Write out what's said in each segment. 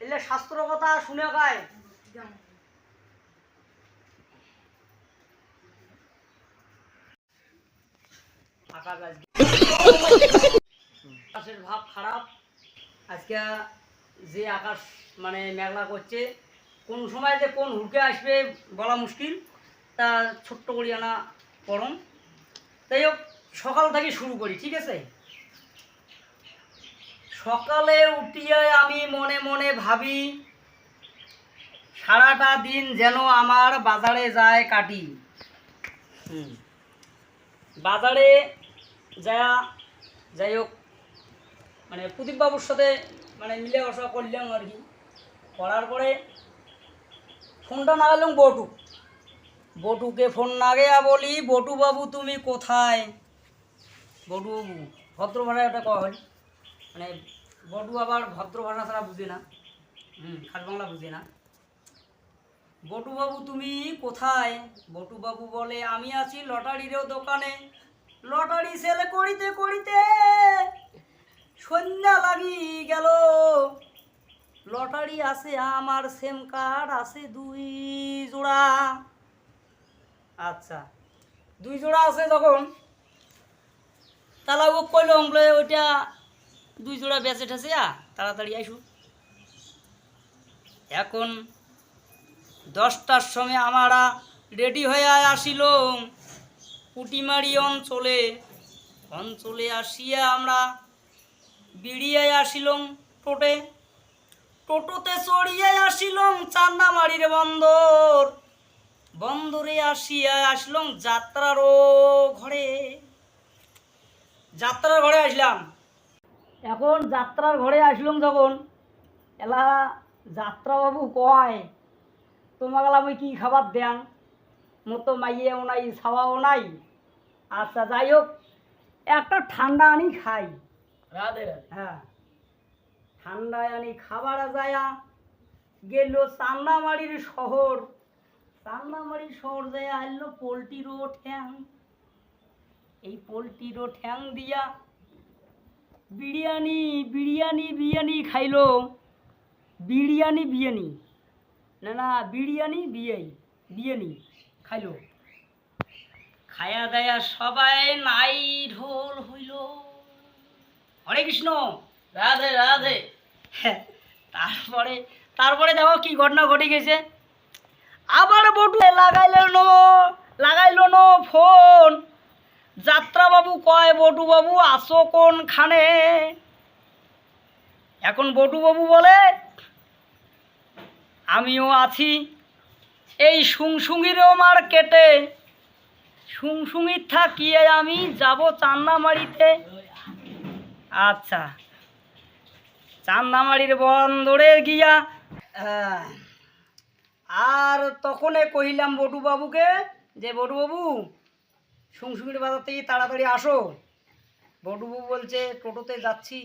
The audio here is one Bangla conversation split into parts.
যে শাস্ত্র কথা শুনে গায়। আকাশের ভাব খারাপ। আজকে যে আকাশ মানে মেঘলা করছে, কোন সময় যে কোন হুকে আসবে বলা মুশকিল, তা ছোট্ট করি আনা পরম। তাই হোক, সকাল থেকে শুরু করি, ঠিক আছে? সকালে উঠিয়ে আমি মনে মনে ভাবি, সারাটা দিন যেন আমার বাজারে যায় কাটি। বাজারে যা যাই হোক মানে প্রদীপবাবুর সাথে মানে মিলে বসা করলাম আর কি। করার পরে ফোনটা নাগালাম বটু। বটুকে ফোন না গেয়া বলি, বটু বাবু তুমি কোথায়? বটু বাবু ভদ্র ভাষায় ওটা হয় মানে বটু আবার ভদ্র ভাষা ছাড়া বুঝে না। হুম, খাস বাংলা বুঝে না। বটু বাবু তুমি কোথায়? বটু বাবু বলে, আমি আছি লটারিরও দোকানে। লটারি সেল করিতে করিতে সন্ধ্যা লাগি গেল। লটারি আছে আমার সেম কার্ড আছে দুই জোড়া। আচ্ছা দুই জোড়া আছে যখন। তাহলে ও কইলাম বলে ওইটা দুই জোড়া বেঁচে ঠেছে আ তাড়াতাড়ি আইসু। এখন দশটার সময় আমরা রেডি হয়ে আসিল পুটিমারি অঞ্চলে অঞ্চলে আসিয়া আমরা বিড়িয়ে আসিলাম টোটে। টোটোতে চড়িয়ে আসিলাম চান্দামারির বন্দর। বন্দরে আসিয়া আসলাম যাত্রারও ঘরে। যাত্রার ঘরে আসলাম। এখন যাত্রার ঘরে আসলাম যখন এলা যাত্রাবাবু কয় তোমাকে আমি কি খাবার দেন মতো মাইয়েও নাই ছাওয়াও নাই। আচ্ছা যাই হোক একটা ঠান্ডা আনি খাই। রাধে হ্যাঁ। ঠান্ডায় আনি খাবার যায়া গেল চান্দামারির শহর। চান্দামারির শহর যায় আনলো পোলট্রিরও ঠ্যাং। এই পোলট্রিরও ঠ্যাং দিয়া বিরিয়ানি বিরিয়ানি বিরিয়ানি খাইলো। বিরিয়ানি বিরিয়ানি। না না বিরিয়ানি বিয়াই বিরিয়ানি খাইলো। খায়া দায়া সবাই নাই ঢোল হইল। হরে কৃষ্ণ। রাধে রাধে। তারপরে তারপরে দেখো কি ঘটনা ঘটে গেছে। আবার বটু লাগাইল নো লাগাইল নো ফোন। যাত্রাবাবু কয় বটু বাবু আসো কোনখানে? এখন বটু বাবু বলে, আমিও আছি। এই সুংসুঙিরও মার্কেটে। সুংসুঙির থাকিয়ে আমি যাব চান্নামারিতে আচ্ছা। চান্দামারির বন্দরে গিয়া আর তখনে কহিলাম বটু বাবুকে যে বটু বাবু সুংসুমির বাজার থেকে তাড়াতাড়ি আসো। বটু বাবু বলছে, টোটোতে যাচ্ছি,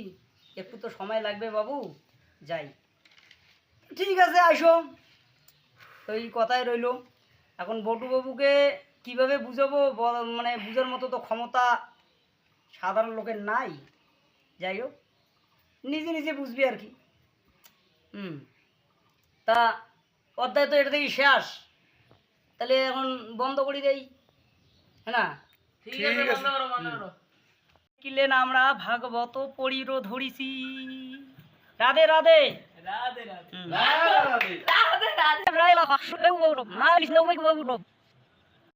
একটু তো সময় লাগবে বাবু। যাই। ঠিক আছে আসো তো এই কথাই রইল। এখন বটু বাবুকে কীভাবে বুঝাবো? মানে বুঝার মতো তো ক্ষমতা সাধারণ লোকের নাই। যাই হোক, নিজে নিজে বুঝবি আর কি। হুম, তা অধ্যায় তো এটা থেকেই শেষ। তাহলে এখন বন্ধ করে দেই। হ্যাঁ না ঠিক আছে কিলেন আমরা ভাগবত পড়ির ধরিছি রাধে রাধে রাধে রাধে হুম। রাধে রাধে রাধে রাধে